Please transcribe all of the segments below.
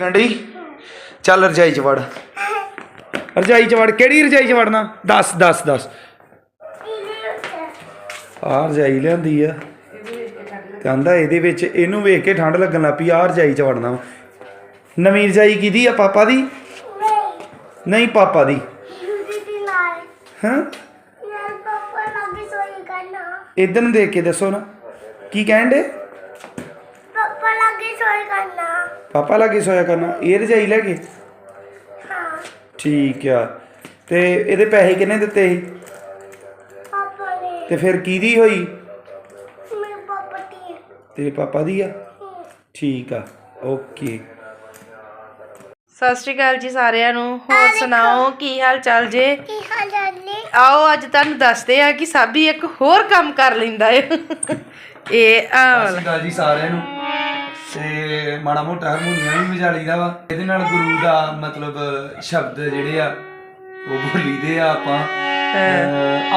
ਗੰਢੀ ਚੱਲ ਰਜਾਈ ਚ ਵੜ। ਰਜਾਈ ਚ ਵੜ ਕਿਹੜੀ ਰਜਾਈ ਚ ਵੜਨਾ? ਦੱਸ ਦੱਸ ਦੱਸ। ਆਹ ਰਜਾਈ ਲਿਆਂਦੀ ਆ। ਤੇ ਆਂਦਾ ਇਹਦੇ ਵਿੱਚ ਇਹਨੂੰ ਵੇਖ ਕੇ ਠੰਡ ਲੱਗਣ ਲੱਗ ਪਈ ਆਹ ਰਜਾਈ ਚ ਵੜਨਾ ਵਾ। ਨਵੀਂ ਰਜਾਈ ਕਿਹਦੀ ਆ ਪਾਪਾ ਦੀ? ਨਹੀਂ। ਪਾਪਾ ਦੀ। ਹਾਂ? ਇਧਰ ਨੂੰ ਦੇਖ ਕੇ ਦੱਸੋ ਨਾ। ਕੀ ਕਹਿਣ ਦੇ ਪਾਪਾ ਲਾਗੇ ਸੋਇਆ ਕਰਨਾ ਇਹ ਰਜਾਈ ਲੈ ਕੇ? ਠੀਕ ਆ। ਤੇ ਇਹਦੇ ਪੈਸੇ ਕਿੰਨੇ ਦਿੱਤੇ ਸੀ? ਤੇ ਫਿਰ ਕਿਹਦੀ ਹੋਈ? ਤੇਰੇ ਪਾਪਾ ਦੀ ਆ? ਠੀਕ ਆ ਓਕੇ। ਸਤਿ ਸ਼੍ਰੀ ਅਕਾਲ ਜੀ ਸਾਰਿਆਂ ਨੂੰ। ਹੋਰ ਸੁਣਾਓ ਕੀ ਹਾਲ ਚਾਲ ਜੇ? ਆਓ ਅੱਜ ਤੁਹਾਨੂੰ ਦੱਸਦੇ ਆ ਕਿ ਸਾਬੀ ਇੱਕ ਹੋਰ ਕੰਮ ਕਰ ਲੈਂਦਾ ਏ। ਇਹ ਆ ਵਾਲਾ ਅਕਾਲ ਜੀ ਸਾਰਿਆਂ ਨੂੰ। ਤੇ ਮਾੜਾ ਮੋਟਾ ਹਾਰਮੋਨੀਅਮ ਵੀ ਵਜਾ ਲਈਦਾ ਵਾ। ਇਹਦੇ ਨਾਲ ਗੁਰੂ ਦਾ ਮਤਲਬ ਸ਼ਬਦ ਜਿਹੜੇ ਆ ਉਹ ਬੋਲੀਦੇ ਆ ਆਪਾਂ।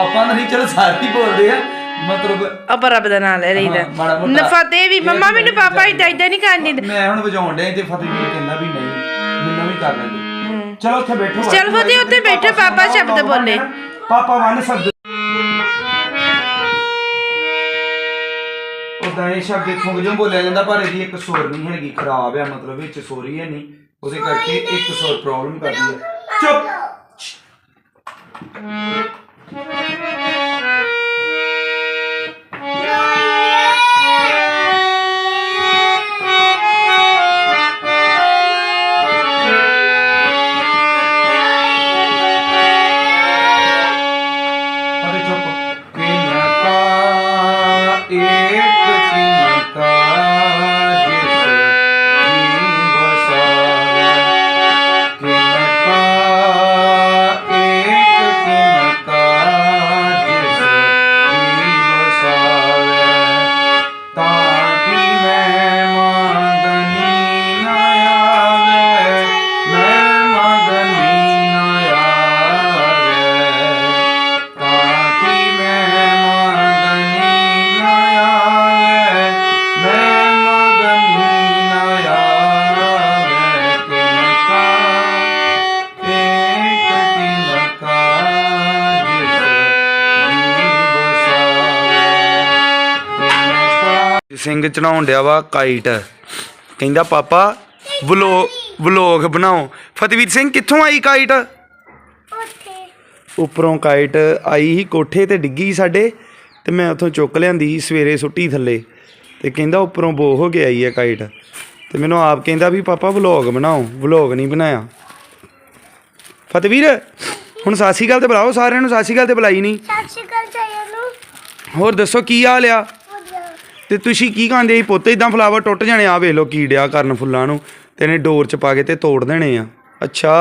ਆਪਾਂ ਨਹੀਂ ਚਲੋ ਸਾਰੇ ਹੀ ਬੋਲਦੇ ਆ। ਮਤਲਬ ਆਪਾਂ ਰੱਬ ਦਾ ਨਾਮ ਲੈ ਮੋਟਾ। ਨਫਤੇ ਵੀ ਮੰਮਾ ਮੈਨੂੰ ਪਾਪਾ ਇਦਾਂ ਇਦਾਂ ਨਹੀਂ ਕਰਨ ਦਿੰਦੇ। ਮੈਂ ਹੁਣ ਵਜਾਉਣ ਡਿਆ ਤੇ ਫਤਿਹ ਵੀ ਕਹਿੰਦਾ ਵੀ ਨਹੀਂ ਮੈਨੂੰ ਵੀ ਕਰ ਲੈਂਦੇ। ਚਲੋ ਉੱਥੇ ਬੈਠੋ ਚੱਲ ਫਤਿਹ, ਉੱਥੇ ਬੈਠੋ, ਪਾਪਾ ਸ਼ਬਦ ਬੋਲੇ। ਪਾਪਾ ਵਨ ਸ਼ਬਦ। ਉਦਾਂ ਇਹ ਸ਼ਬਦ ਇੱਥੋਂ ਵਜੋਂ ਬੋਲਿਆ ਜਾਂਦਾ ਪਰ ਇਹਦੀ ਇੱਕ ਸੁਰ ਨਹੀਂ ਹੈਗੀ ਖਰਾਬ ਆ ਮਤਲਬ ਵਿੱਚ ਸੁਰ ਹੀ ਹੈ ਨਹੀਂ। ਉਹਦੇ ਕਰਕੇ ਇੱਕ ਸੁਰ ਪ੍ਰੋਬਲਮ ਕਰਦੀ ਹੈ। ਚੁੱਪ! ਸਿੰਘ ਚੜਾਉਣ ਡਿਆ ਵਾ ਕਾਈਟ। ਕਹਿੰਦਾ ਪਾਪਾ ਵਲੋ ਵਲੋਗ ਬਣਾਓ। ਫਤਿਹਵੀਰ ਸਿੰਘ ਕਿੱਥੋਂ ਆਈ ਕਾਈਟ? ਉੱਪਰੋਂ ਕਾਈਟ ਆਈ ਹੀ ਕੋਠੇ ਤੇ ਡਿੱਗੀ ਸਾਡੇ ਤੇ ਮੈਂ ਉੱਥੋਂ ਚੁੱਕ ਲਿਆਂਦੀ ਸਵੇਰੇ ਸੁੱਟੀ ਥੱਲੇ। ਤੇ ਕਹਿੰਦਾ ਉੱਪਰੋਂ ਬੋ ਹੋ ਕੇ ਆਈ ਹੈ ਕਾਈਟ। ਤੇ ਮੈਨੂੰ ਆਪ ਕਹਿੰਦਾ ਵੀ ਪਾਪਾ ਵਲੌਗ ਬਣਾਓ। ਵਲੌਗ ਨਹੀਂ ਬਣਾਇਆ। ਫਤਿਹਵੀਰ ਹੁਣ ਸ਼੍ਰੀ ਅਕਾਲ ਤੇ ਬੁਲਾਓ ਸਾਰਿਆਂ ਨੂੰ ਸ਼੍ਰੀ ਅਕਾਲ ਤੇ ਬੁਲਾਈ ਨਹੀਂ। ਹੋਰ ਦੱਸੋ ਕੀ ਹਾਲ ਆ? ਤੇ ਤੁਸੀਂ ਕੀ ਕਹਿੰਦੇ ਸੀ ਪੁੱਤ? ਇਦਾਂ ਫਲਾਵਰ ਟੁੱਟ ਜਾਣੇ ਆ ਵੇਖ ਲੋ ਕੀ ਡਿਆ ਕਰਨ ਫੁੱਲਾਂ ਨੂੰ। ਤੇ ਇਹਨੇ ਡੋਰ ਚ ਪਾ ਕੇ ਤੇ ਤੋੜ ਦੇਣੇ ਆ। ਅੱਛਾ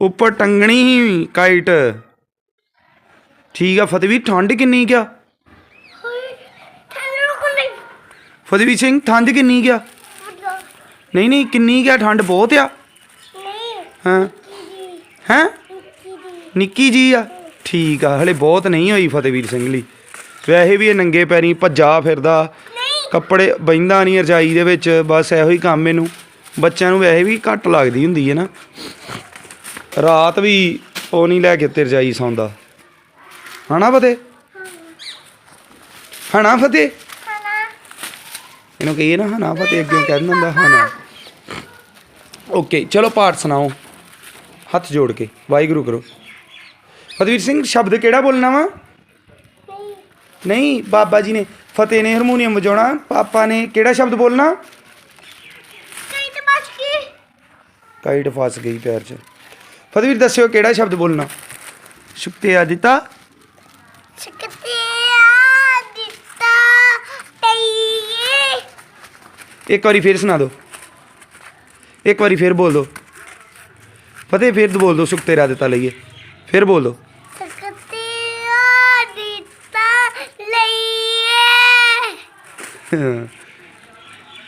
ਉੱਪਰ ਟੰਗਣੀ ਹੀ ਕਾਈਟ। ਠੀਕ ਆ ਫਤਿਹਵੀਰ ਠੰਡ ਕਿੰਨੀ ਕਿਆ ਫਤਿਹਵੀਰ ਸਿੰਘ ਠੰਡ ਕਿੰਨੀ ਕਿਆ ਨਹੀਂ ਨਹੀਂ ਕਿੰਨੀ ਕਿਆ ਠੰਡ ਬਹੁਤ ਆ? ਹਾਂ? ਹੈਂ? ਨਿੱਕੀ ਜੀ ਆ? ਠੀਕ ਆ ਹਲੇ ਬਹੁਤ ਨਹੀਂ ਹੋਈ ਫਤਿਹਵੀਰ ਸਿੰਘ ਲਈ। ਵੈਸੇ ਵੀ ਇਹ ਨੰਗੇ ਪੈਰੀਂ ਭੱਜਾ ਫਿਰਦਾ ਕੱਪੜੇ ਬੈਂਦਾ ਨਹੀਂ ਰਜਾਈ ਦੇ ਵਿੱਚ ਬਸ ਇਹੋ ਹੀ ਕੰਮ ਇਹਨੂੰ। ਬੱਚਿਆਂ ਨੂੰ ਵੈਸੇ ਵੀ ਘੱਟ ਲੱਗਦੀ ਹੁੰਦੀ ਹੈ ਨਾ। ਰਾਤ ਵੀ ਉਹ ਨਹੀਂ ਲੈ ਕੇ ਤੇ ਰਜਾਈ ਸੌਂਦਾ। ਹਨਾ ਫਤਿਹ? ਹਨਾ ਫਤਿਹ? ਇਹਨੂੰ ਕਹੀਏ ਨਾ ਹਨਾ ਫਤਿਹ ਅੱਗੇ ਕਹਿ ਦਿੰਦਾ ਹਨਾ। ਓਕੇ ਚਲੋ ਪਾਠ ਸੁਣਾਓ। ਹੱਥ ਜੋੜ ਕੇ ਵਾਹਿਗੁਰੂ ਕਰੋ। ਫਤਿਹਵੀਰ ਸਿੰਘ ਸ਼ਬਦ ਕਿਹੜਾ ਬੋਲਣਾ ਵਾ? ਨਹੀਂ ਬਾਬਾ ਜੀ ਨੇ ਫਤਿਹ ਨੇ ਹਾਰਮੋਨੀਅਮ ਵਜਾਉਣਾ। ਪਾਪਾ ਨੇ ਕਿਹੜਾ ਸ਼ਬਦ ਬੋਲਣਾ? ਕਾਈਟ ਫਸ ਗਈ। ਪੈਰ 'ਚ। ਫਤਿਹਵੀਰ ਦੱਸਿਓ ਕਿਹੜਾ ਸ਼ਬਦ ਬੋਲਣਾ? ਸ਼ੁਕਤੇ ਆਦਿਤਾ ਇੱਕ ਵਾਰੀ ਫੇਰ ਸੁਣਾ ਦਿਓ। ਇੱਕ ਵਾਰੀ ਫੇਰ ਬੋਲ ਦਿਓ। ਫਤਿਹ ਫੇਰ ਬੋਲ ਦਿਓ ਸੁਖਤੇ ਆਦਿਤਾ ਲਈਏ। ਫੇਰ ਬੋਲ ਦਿਓ।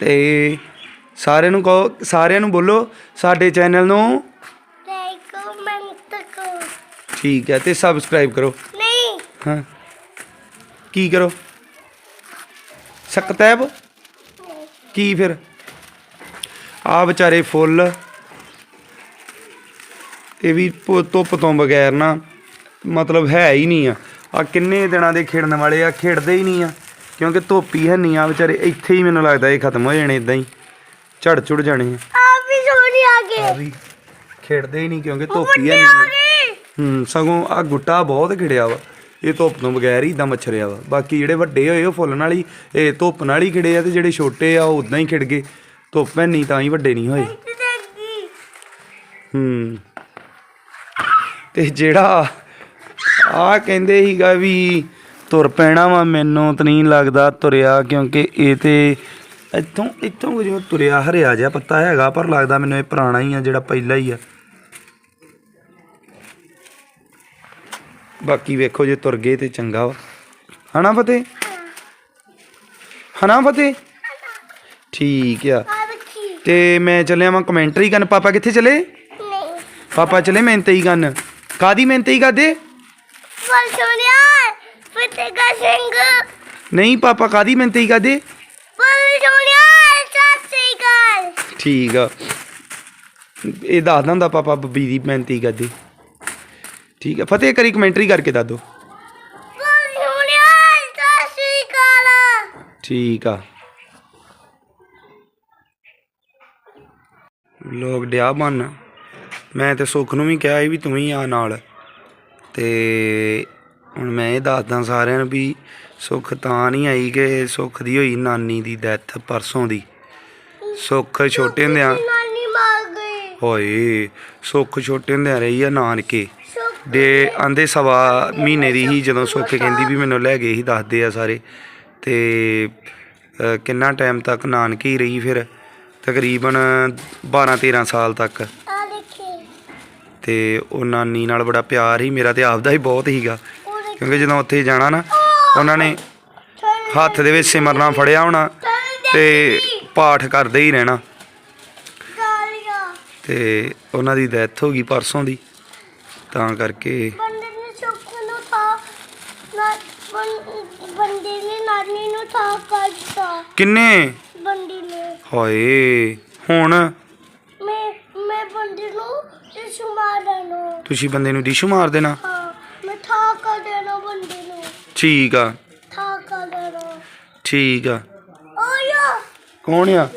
ਤੇ ਸਾਰਿਆਂ ਨੂੰ ਕਹੋ ਸਾਰਿਆਂ ਨੂੰ ਬੋਲੋ ਸਾਡੇ ਚੈਨਲ ਨੂੰ ਠੀਕ ਹੈ ਤੇ ਸਬਸਕ੍ਰਾਈਬ ਕਰੋ। ਨਹੀਂ। ਹਾਂ। ਕੀ ਕਰੋ? ਸਕਤੈਬ? ਕੀ ਫਿਰ? ਆ ਵਿਚਾਰੇ ਫੁੱਲ। ਇਹ ਵੀ ਧੁੱਪ ਤੋਂ ਬਗੈਰ ਨਾ ਮਤਲਬ ਹੈ ਹੀ ਨਹੀਂ ਆ। ਆ ਕਿੰਨੇ ਦਿਨਾਂ ਦੇ ਖੇਡਣ ਵਾਲੇ ਆ ਖੇਡਦੇ ਹੀ ਨਹੀਂ ਆ। ਕਿਉਂਕਿ ਧੁੱਪ ਹੀ ਨਹੀਂ ਆ ਵਿਚਾਰੇ ਇੱਥੇ ਹੀ ਮੈਨੂੰ ਲੱਗਦਾ ਇਹ ਖਤਮ ਹੋ ਜਾਣੇ ਇਦਾਂ ਹੀ। ਝੜ ਝੁੜ ਜਾਣੇ ਆ। ਆ ਵੀ ਸੋਣੀ ਆ ਗਏ। ਆ ਵੀ ਖੇਡਦੇ ਹੀ ਨਹੀਂ ਕਿਉਂਕਿ ਧੁੱਪ ਹੀ ਨਹੀਂ ਆ। ਹੂੰ ਸਗੋਂ ਆ ਗੁੱਟਾ ਬਹੁਤ ਖਿੜਿਆ ਵਾ। ਇਹ ਧੁੱਪ ਤੋਂ ਬਗੈਰ ਹੀ ਇਦਾਂ ਮੱਛਰਿਆ ਵਾ। ਬਾਕੀ ਜਿਹੜੇ ਵੱਡੇ ਹੋਏ ਉਹ ਫੁੱਲ ਨਾਲ ਹੀ ਇਹ ਧੁੱਪ ਨਾਲ ਹੀ ਖਿੜੇ ਆ ਤੇ ਜਿਹੜੇ ਛੋਟੇ ਆ ਉਹ ਉਦਾਂ ਹੀ ਖਿੜ ਗਏ। ਧੁੱਪ ਹੈ ਨਹੀਂ ਤਾਂ ਹੀ ਵੱਡੇ ਨਹੀਂ ਹੋਏ। ਦੇਖੀ ਹੂੰ। ਤੇ ਜਿਹੜਾ ਆ ਕਹਿੰਦੇ ਸੀਗਾ ਵੀ ਤੁਰ ਪੈਣਾ ਵਾ ਮੈਨੂੰ ਤਾਂ ਨਹੀਂ ਲੱਗਦਾ ਤੁਰਿਆ ਕਿਉਂਕਿ ਇਹ ਤੇ ਇੱਥੋਂ ਇੱਥੋਂ ਜਿਵੇਂ ਤੁਰਿਆ ਹਰਿਆ ਜਿਹਾ ਪੱਤਾ ਹੈਗਾ ਪਰ ਲੱਗਦਾ ਮੈਨੂੰ ਇਹ ਪੁਰਾਣਾ ਹੀ ਆ ਜਿਹੜਾ ਪਹਿਲਾ ਹੀ ਆ। ਬਾਕੀ ਵੇਖੋ ਜੇ ਤੁਰ ਗਏ ਤੇ ਚੰਗਾ ਵਾ। ਹਨਾ ਫਤਿਹ? ਹਨਾ ਫਤਿਹ? ਠੀਕ ਆ। ਤੇ ਮੈਂ ਚੱਲਿਆ ਵਾਂ ਕਮੈਂਟਰੀ ਕਰਨ। ਪਾਪਾ ਕਿੱਥੇ ਚਲੇ? ਨਹੀਂ। ਪਾਪਾ ਚਲੇ ਮਿਹਨਤ ਹੀ ਕਰਨ। ਕਾਦੀ ਮਿਹਨਤ ਹੀ ਕਰਦੇ? ਸੋਣਿਆ ਫਤਿਹਗਾ ਸਿੰਘ। ਨਹੀਂ ਪਾਪਾ ਕਾਦੀ ਮਿਹਨਤ ਹੀ ਕਰਦੇ? ਪਰ ਸੋਣਿਆ ਸੱਚੀ ਗੱਲ ਠੀਕ ਆ। ਇਹ ਦੱਸ ਦਿੰਦਾ ਪਾਪਾ ਬੱਬੀ ਦੀ ਮਿਹਨਤ ਹੀ ਕਰਦੇ। ਠੀਕ ਆ ਫਤਿਹ ਕਰੀ ਕਮੈਂਟਰੀ ਕਰਕੇ ਦੱਸ ਦੋ ਪਰ ਸੋਣਿਆ ਸੱਚੀ ਗੱਲ ਠੀਕ ਆ। ਲੋਕ ਡਿਆ ਬਣ ਮੈਂ ਤੇ ਸੁੱਖ ਨੂੰ ਵੀ ਕਿਹਾ ਸੀ ਵੀ ਤੂੰ ਵੀ ਆ ਨਾਲ। ਤੇ ਹੁਣ ਮੈਂ ਇਹ ਦੱਸਦਾ ਸਾਰਿਆਂ ਨੂੰ ਵੀ ਸੁੱਖ ਤਾਂ ਨਹੀਂ ਆਈ ਕਿ ਸੁੱਖ ਦੀ ਹੋਈ ਨਾਨੀ ਦੀ ਡੈਥ ਪਰਸੋਂ ਦੀ। ਸੁੱਖ ਛੋਟੇ ਹੁੰਦਿਆਂ ਨਾਨੀ ਮਾਰ ਗਈ। ਹੋਏ ਸੁੱਖ ਛੋਟੇ ਹੁੰਦਿਆਂ ਰਹੀ ਆ ਨਾਨਕੇ। ਦੇ ਆਂਦੇ ਸਵਾ ਮਹੀਨੇ ਦੀ ਹੀ ਜਦੋਂ ਸੁੱਖ ਕਹਿੰਦੀ ਵੀ ਮੈਨੂੰ ਲੈ ਗਏ ਸੀ ਦੱਸਦੇ ਆ ਸਾਰੇ। ਤੇ ਕਿੰਨਾ ਟਾਈਮ ਤੱਕ ਨਾਨਕੇ ਹੀ ਰਹੀ ਫਿਰ? ਤਕਰੀਬਨ 12 13 ਸਾਲ ਤੱਕ। ਤੇ ਉਹ ਨਾਨੀ ਨਾਲ ਬੜਾ ਪਿਆਰ ਹੀ ਮੇਰਾ ਤੇ ਆਪਦਾ ਹੀ ਬਹੁਤ ਹੀਗਾ ਕਿਉਂਕਿ ਜਦੋਂ ਉੱਥੇ ਜਾਣਾ ਨਾ ਉਹਨਾਂ ਨੇ ਹੱਥ ਦੇ ਵਿੱਚ ਸਿਮਰਨਾ ਫੜਿਆ ਹੋਣਾ ਤੇ ਪਾਠ ਕਰਦੇ ਹੀ ਰਹਿਣਾ। ਤੇ ਉਹਨਾਂ ਦੀ ਡੈਥ ਹੋ ਗਈ ਪਰਸੋਂ ਦੀ। ਤਾਂ ਕਰਕੇ ਬੰਦੇ ਨੇ ਨਾਨੀ ਨੂੰ ਥਾ ਕੱਢਤਾ। ਕਿੰਨੇ? ਬੰਦੀ ਨੇ। ਹਾਏ ਹੁਣ? ਮੈਂ ਮੈਂ ਬੰਦੇ ਨੂੰ ਤੇ ਸੁਮਾਰ ਨੂੰ। ਤੁਸੀਂ ਬੰਦੇ ਨੂੰ ਡਿਸ਼ ਮਾਰ ਦੇਣਾ। ਠੀਕ ਆ। ਥਾ ਠੀਕ ਆ। ਓਯੋ ਕੌਣ ਆ?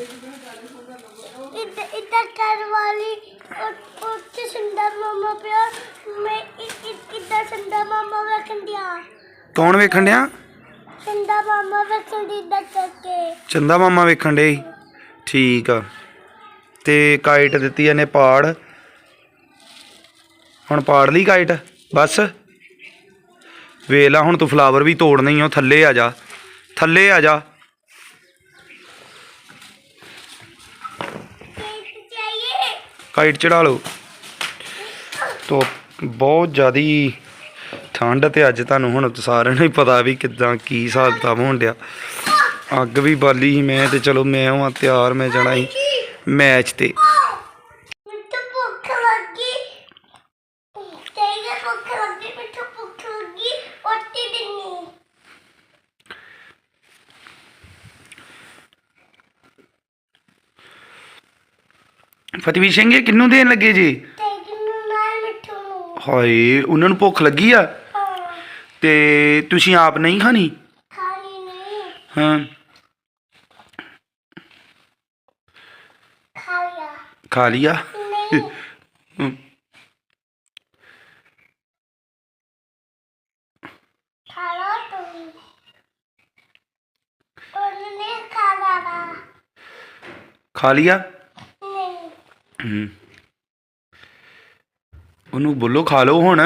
ਇੱਧਰ ਇੱਧਰ ਕਰ ਵਾਲੀ। ਉਹ ਉਹ ਤੇ ਸੁੰਦਰ ਮਾਮਾ ਪਿਆ। ਮੈਂ ਇ- ਇ- ਇੱਧਰ ਸੁੰਦਰ ਮਾਮਾ ਵੇਖਣ ਦਿਆ ਕੌਣ ਵੇਖਣ ਡਿਆ? ਸੁੰਦਰ ਮਾਮਾ ਵੇਖਣ ਦੀ ਇੱਧਰ ਕਰਕੇ। ਚੰਦਾ ਮਾਮਾ ਵੇਖਣ ਡੇ ਠੀਕ ਆ। ਤੇ ਕਾਈਟ ਦਿੱਤੀ ਇਹਨੇ ਪਾੜ। ਹੁਣ ਪਾੜ ਲਈ ਕਾਈਟ? ਬਸ। ਵੇਖ ਲਾ, ਹੁਣ ਤੂੰ ਫਲਾਵਰ ਵੀ ਤੋੜਨਾ ਹੀ ਆ ਥੱਲੇ ਆ ਜਾ। ਥੱਲੇ ਆ ਜਾ। ਕਾਈਟ ਚੜਾ ਲਓ। ਤੋ ਬਹੁਤ ਜ਼ਿਆਦੀ ਠੰਡ ਤੇ ਅੱਜ ਤੁਹਾਨੂੰ ਹੁਣ ਸਾਰਿਆਂ ਨੂੰ ਹੀ ਪਤਾ ਵੀ ਕਿਦਾਂ ਕੀ ਹਿਸਾਬ ਕਿਤਾਬ ਹੋਣ ਡਿਆ। ਅੱਗ ਵੀ ਬਾਲੀ ਸੀ ਮੈਂ ਤੇ ਚਲੋ ਮੈਂ ਹਾਂ ਤਿਆਰ, ਮੈਂ ਜਾਣਾ ਸੀ ਮੈਚ ਤੇ ਮੈਨੂੰ ਭੁੱਖ ਲੱਗੀ ਤੇਰੇ ਭੁੱਖ ਲੱਗੀ ਮੈਨੂੰ ਭੁੱਖ ਲੱਗੀ ਰੋਟੀ ਦਿੰਨੀ ਫਤਵੀ ਸਿੰਘ ਇਹ ਕਿੰਨੂੰ ਦੇਣ ਲੱਗੇ ਜੀ? ਤੇ ਹਾਏ ਉਹਨਾਂ ਨੂੰ ਭੁੱਖ ਲੱਗੀ ਆ? ਤੇ ਤੁਸੀਂ ਆਪ ਨਹੀਂ ਖਾਣੀ? ਖਾਣੀ ਨਹੀਂ। ਹਾਂ। ਖਾਇਆ ਖਾ ਲਿਆ? ਨਹੀਂ। ਹਮ, ਖਾ ਲਿਆ? ਉਹਨੂੰ ਬੋਲੋ ਖਾ ਲਓ ਹੁਣ।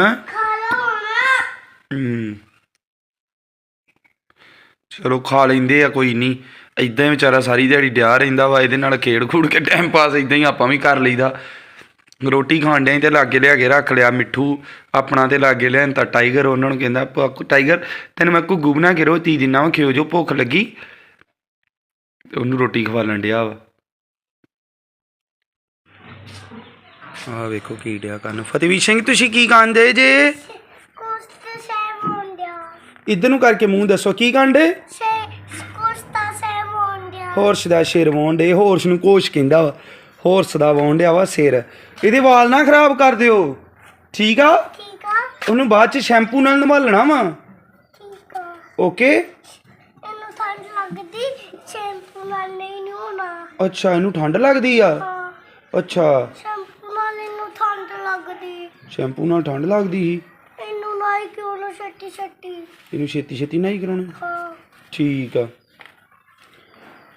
ਚਲੋ ਖਾ ਲੈਂਦੇ ਆ ਕੋਈ ਨਹੀਂ ਇਦਾਂ ਹੀ ਵਿਚਾਰਾ ਸਾਰੀ ਦਿਹਾੜੀ ਡਿਆ ਰਹਿੰਦਾ ਵਾ ਇਹਦੇ ਨਾਲ ਖੇਡ ਖੂੜ ਕੇ ਟਾਈਮ ਪਾਸ ਇਦਾਂ ਹੀ ਆਪਾਂ ਵੀ ਕਰ ਲਈਦਾ। ਰੋਟੀ ਖਾਣ ਡਿਆਂ ਤੇ ਲਾਗੇ ਲਿਆ ਕੇ ਰੱਖ ਲਿਆ ਮਿੱਠੂ। ਆਪਣਾ ਤੇ ਲਾਗੇ ਲਿਆਂ ਤਾਂ ਟਾਈਗਰ ਉਹਨਾਂ ਨੂੰ ਕਹਿੰਦਾ ਟਾਈਗਰ ਤੈਨੂੰ ਮੈਂ ਘੁੱਗੂ ਬਣਾ ਕੇ ਰੋਟੀ ਦਿਨਾ ਵਾ ਖਿਓ ਜੋ ਭੁੱਖ ਲੱਗੀ? ਉਹਨੂੰ ਰੋਟੀ ਖਵਾ ਲੈਣ ਡਿਆ ਵਾ। ਆ ਵੇਖੋ ਕੀ ਡਿਆ ਕਰਨ ਫਤਿਹਵੀਰ ਸਿੰਘ ਤੁਸੀਂ ਕੀ ਕਾਂਦੇ ਜੇ? ਕੋਸਤਾ ਨੂੰ ਕਰਕੇ ਮੂੰਹ ਦੱਸੋ ਕੀ ਕਾਂਡੇ? ਹੋਰਸ ਦਾ ਸਿਰ ਵਾਉਂਦੇ ਹੋਰਸ ਨੂੰ ਕੋਸ਼ ਕਹਿੰਦਾ ਵਾ। ਹੋਰਸ ਦਾ ਵਾਉਂਦਿਆ ਵਾ ਸਿਰ। ਇਹਦੇ ਵਾਲ ਨਾ ਖਰਾਬ ਕਰ ਦਿਓ। ਠੀਕ ਆ? ਠੀਕ ਉਹਨੂੰ ਬਾਅਦ ਚ ਸ਼ੈਂਪੂ ਨਾਲ ਨਵਾਲਣਾ ਵਾ। ਓਕੇ? ਅੱਛਾ ਇਹਨੂੰ ਠੰਡ ਲੱਗਦੀ ਆ? ਅੱਛਾ। ਸ਼ੈਂਪੂ ਨਾਲ ਠੰਡ ਲੱਗਦੀ ਸੀ। ਇਹਨੂੰ ਨਾ ਹੀ ਕਿਉਂ ਨਾ ਛੱਟੀ ਛੱਟੀ ਇਹਨੂੰ ਛੇਤੀ ਛੇਤੀ ਨਹੀਂ ਕਰਾਉਣੀ। ਹਾਂ। ਠੀਕ ਆ।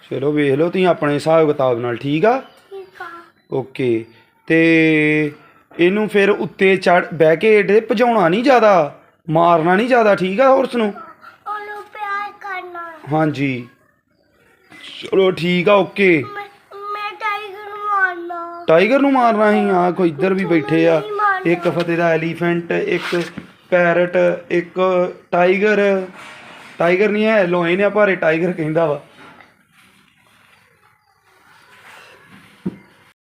ਚਲੋ ਵੇਖ ਲਓ ਤੁਸੀਂ ਆਪਣੇ ਹਿਸਾਬ ਕਿਤਾਬ ਨਾਲ ਠੀਕ ਆ? ਠੀਕ ਆ। ਓਕੇ। ਤੇ ਇਹਨੂੰ ਫਿਰ ਉੱਤੇ ਚੜ ਬਹਿ ਕੇ ਇਹਦੇ ਭਜਾਉਣਾ ਨਹੀਂ ਜ਼ਿਆਦਾ ਮਾਰਨਾ ਨਹੀਂ ਜ਼ਿਆਦਾ ਠੀਕ ਆ ਹੋਰਸ ਨੂੰ? ਉਹਨੂੰ ਪਿਆਰ ਕਰਨਾ। ਹਾਂਜੀ। ਚਲੋ ਠੀਕ ਆ ਓਕੇ। ਮੈਂ ਮੈਂ ਟਾਈਗਰ ਨੂੰ ਮਾਰਨਾ। ਟਾਈਗਰ ਨੂੰ ਮਾਰਨਾ ਹੀ ਆ ਕੋਈ ਇੱਧਰ ਵੀ ਬੈਠੇ ਆ। ਇੱਕ ਫਤਿਹ ਦਾ ਐਲੀਫੈਂਟ, ਇੱਕ ਪੈਰਟ, ਇੱਕ ਟਾਈਗਰ। ਟਾਈਗਰ ਨਹੀਂ ਹੈ ਲੋਇਨ ਆ ਭਾਰੇ ਟਾਈਗਰ ਕਹਿੰਦਾ ਵਾ।